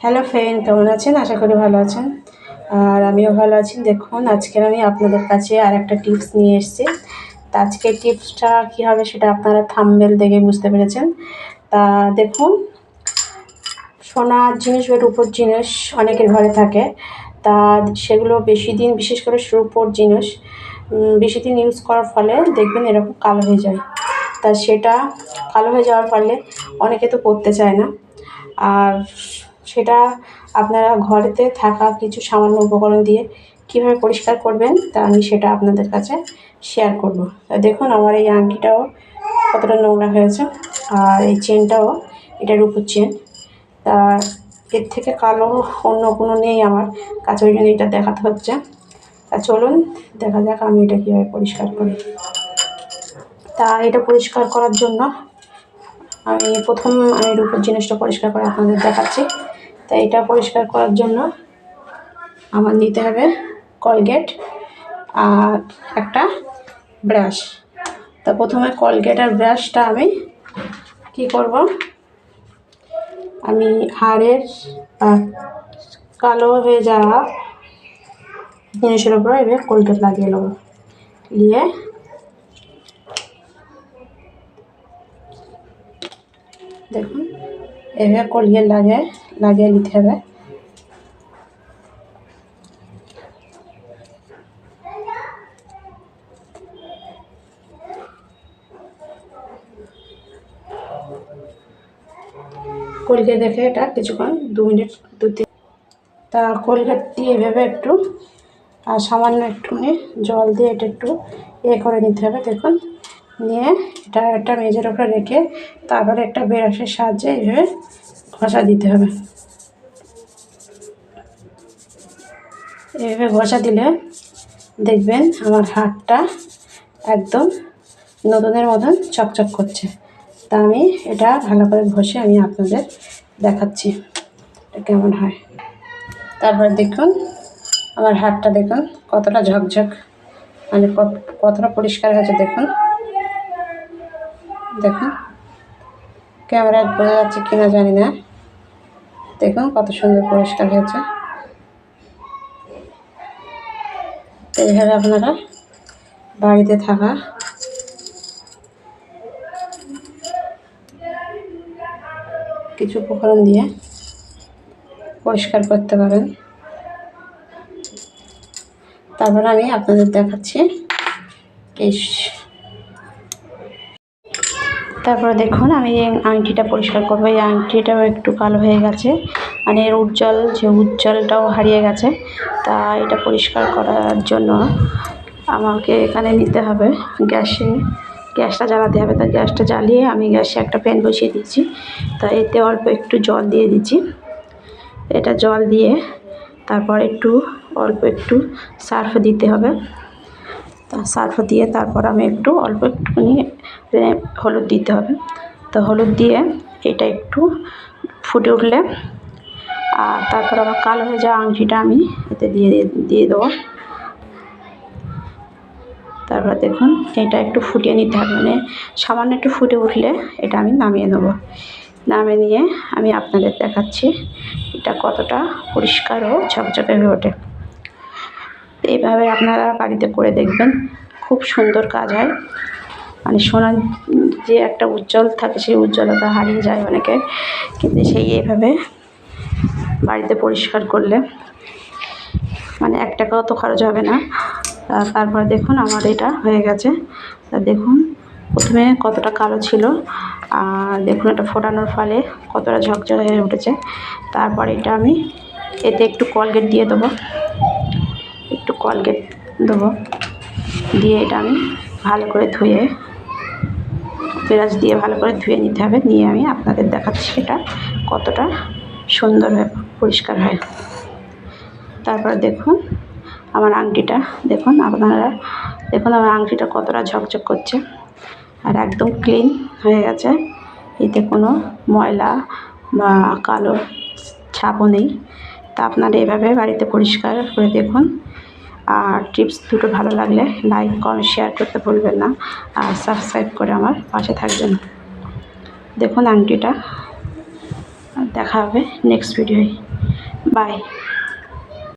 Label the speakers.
Speaker 1: Hello friend কেমন আছেন? আশা করি ভালো আছেন। আর আমিও ভালো আছি। দেখুন আজকে আমি আপনাদের কাছে আর একটা টিপস নিয়ে এসেছি। তা আজকের টিপসটা কী হবে সেটা আপনারা থামবেল দেখে বুঝতে পেরেছেন। তা দেখুন সোনার জিনিস বা রূপোর জিনিস অনেকের ঘরে থাকে। তা সেগুলো বেশি দিন, বিশেষ করে রূপোর জিনিস বেশি দিন ইউজ করার ফলে দেখবেন এরকম কালো হয়ে যায়। তা সেটা কালো হয়ে যাওয়ার ফলে অনেকে তো পরতে চায় না। আর সেটা আপনারা ঘরেতে থাকা কিছু সামান্য উপকরণ দিয়ে কীভাবে পরিষ্কার করবেন তা আমি সেটা আপনাদের কাছে শেয়ার করব। দেখুন, আমার এই আংটিটাও কতটা নোংরা হয়েছে আর এই চেনটাও এটা রূপোর চেন তা এর থেকে কালো অন্য কোনো নেই আমার, কাছে ওই জন্য এটা দেখাতে হচ্ছে। তা চলুন, দেখা যাক আমি এটা কীভাবে পরিষ্কার করি। তা এটা পরিষ্কার করার জন্য আমি প্রথম আমি রূপোর জিনিসটা পরিষ্কার করে আপনাদের দেখাচ্ছি। তা এটা পরিষ্কার করার জন্য আমার নিতে হবে কলগেট আর একটা ব্রাশ। তা প্রথমে কলগেট আর ব্রাশটা আমি কি করব? আমি হাড়ের কালো হয়ে যাওয়া জিনিসের উপরে এবার কলগেট লাগিয়ে নেব। নিয়ে দেখুন, এভাবে কলগেট লাগে। লাগিয়ে নিতে হবে কলকে দেখে এটা কিছুক্ষণ, দু মিনিট, দু তিন তা কলগেট দিয়ে এভাবে একটু, আর সামান্য একটুখানি জল দিয়ে এটা একটু এ করে নিতে হবে। দেখুন, নিয়ে এটা একটা মেজের ওপরে রেখে তারপরে একটা ব্রাশের সাহায্যে এইভাবে ঘষা দিতে হবে। এভাবে ঘষা দিলে দেখবেন আমার হাতটা একদম নতুনের মতন চকচক করছে। তা আমি এটা ভালো করে ঘষে আমি আপনাদের দেখাচ্ছি এটা কেমন হয়। তারপরে দেখুন, আমার হাতটা দেখুন কতটা ঝকঝক মানে কত- কতটা পরিষ্কার হয়েছে দেখুন। দেখুন, ক্যামেরায় বোঝা যাচ্ছে কিনা জানি না। দেখুন কত সুন্দর পরিষ্কার হয়েছে তো এইভাবে আপনারা বাড়িতে থাকা কিছু উপকরণ দিয়ে পরিষ্কার করতে পারেন। তারপর আমি আপনাদের দেখাচ্ছি এই তারপরে দেখুন, আমি এই আংটিটা পরিষ্কার করব। এই আংটিটাও একটু কালো হয়ে গেছে। মানে এর উজ্জ্বল, যে উজ্জ্বলটাও হারিয়ে গেছে। তা এটা পরিষ্কার করার জন্য আমাকে এখানে নিতে হবে গ্যাসে। গ্যাসটা জ্বালাতে হবে। তা গ্যাসটা জ্বালিয়ে আমি গ্যাসে একটা প্যান বসিয়ে দিচ্ছি। তা এতে অল্প একটু জল দিয়ে দিচ্ছি। এটা জল দিয়ে তারপর একটু, অল্প একটু সার্ফ দিতে হবে। তা সার্ফ দিয়ে তারপর আমি একটু অল্প একটুখানি হলুদ দিতে হবে। তো হলুদ দিয়ে এটা একটু ফুটে উঠলে, আর তারপর আবার কালো হয়ে যাওয়া আংটিটা আমি এতে দিয়ে দিয়ে দেবো। তারপর দেখুন, এটা একটু ফুটিয়ে নিতে হবে মানে সামান্য একটু ফুটে উঠলে এটা আমি নামিয়ে নেব। নামিয়ে নিয়ে আমি আপনাদের দেখাচ্ছি এটা কতটা পরিষ্কার ও ঝকঝকে হয়ে ওঠে। এইভাবে আপনারা বাড়িতে করে দেখবেন। খুব সুন্দর কাজ হয়। মানে সোনার যে একটা উজ্জ্বল থাকে সেই উজ্জ্বলতা হারিয়ে যায় অনেকে কিন্তু সেই এইভাবে বাড়িতে পরিষ্কার করলে মানে এক টাকাও তো খরচ হবে না। তারপর দেখুন আমার এটা হয়ে গেছে। তা দেখুন, প্রথমে কতটা কালো ছিল। আর দেখুন এটা ফোটানোর ফলে কতটা ঝকঝকে হয়ে উঠেছে। তারপর এটা আমি এতে একটু কলগেট দিয়ে দেবো। কলগেট দেবো। দিয়ে এটা আমি ভালো করে ধুয়ে, পেঁয়াজ দিয়ে ভালো করে ধুয়ে নিতে হবে। নিয়ে আমি আপনাদের দেখাচ্ছি এটা কতটা সুন্দর হয়, পরিষ্কার হয়। তারপর দেখুন, আমার আংটিটা দেখুন, আপনারা দেখুন আমার আংটিটা কতটা ঝকঝক করছে। আর একদম ক্লিন হয়ে গেছে। এতে কোনো ময়লা বা কালো ছাপও নেই। তা আপনারা এভাবে বাড়িতে পরিষ্কার করে দেখুন। আর টিপস দুটো ভালো লাগলে লাইক কমেন্ট শেয়ার করতে ভুলবেন না। আর সাবস্ক্রাইব করে আমার পাশে থাকবেন। দেখুন আংটিটা। দেখা হবে নেক্সট ভিডিওয় বাই